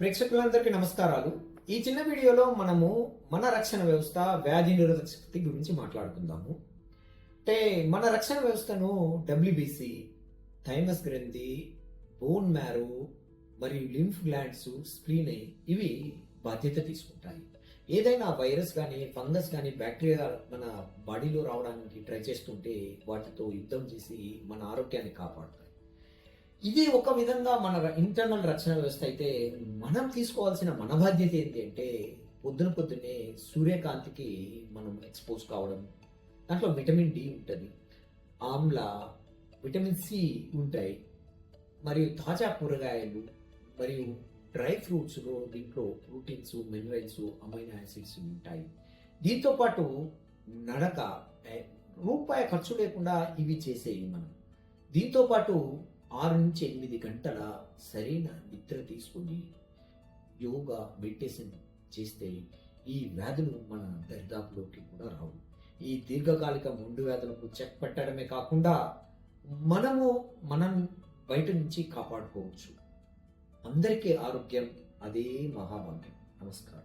ప్రేక్షకులందరికీ నమస్కారాలు. ఈ చిన్న వీడియోలో మనము మన రక్షణ వ్యవస్థ వ్యాధి నిరోధక శక్తి గురించి మాట్లాడుకుందాము. అంటే మన రక్షణ వ్యవస్థను డబ్ల్యూబీసీ థైమస్ గ్రంథి బోన్ మ్యారో మరియు లింఫ్ గ్లాండ్స్ స్ప్లీన్ ఇవి బాధ్యత తీసుకుంటాయి. ఏదైనా వైరస్ కానీ ఫంగస్ కానీ బ్యాక్టీరియా మన బాడీలో రావడానికి ట్రై చేస్తుంటే వాటితో యుద్ధం చేసి మన ఆరోగ్యాన్ని కాపాడుతాయి. ఇది ఒక విధంగా మన ఇంటర్నల్ రక్షణ వ్యవస్థ అయితే మనం తీసుకోవాల్సిన మన బాధ్యత ఏంటి అంటే పొద్దున పొద్దున్నే సూర్యకాంతికి మనం ఎక్స్పోజ్ కావడం. దాంట్లో విటమిన్ డి ఉంటుంది. ఆమ్ల విటమిన్ సి ఉంటాయి. మరియు తాజా కూరగాయలు మరియు డ్రై ఫ్రూట్స్లో దీంట్లో ప్రోటీన్స్ మినరల్స్ అమైనో యాసిడ్స్ ఉంటాయి. దీంతో పాటు నడక రూపాయి ఖర్చు లేకుండా ఇవి చేసేవి మనం. దీంతో పాటు ఆరు నుంచి ఎనిమిది గంటల సరైన నిద్ర తీసుకొని యోగా మెడిటేషన్ చేస్తే ఈ వ్యాధులు మన దరిదాపులోకి కూడా రావు. ఈ దీర్ఘకాలిక ముండు వ్యాధులకు చెక్ పెట్టడమే కాకుండా మనము మనం బయట నుంచి కాపాడుకోవచ్చు. అందరికీ ఆరోగ్యం అదే మహాభాగ్యం. నమస్కారం.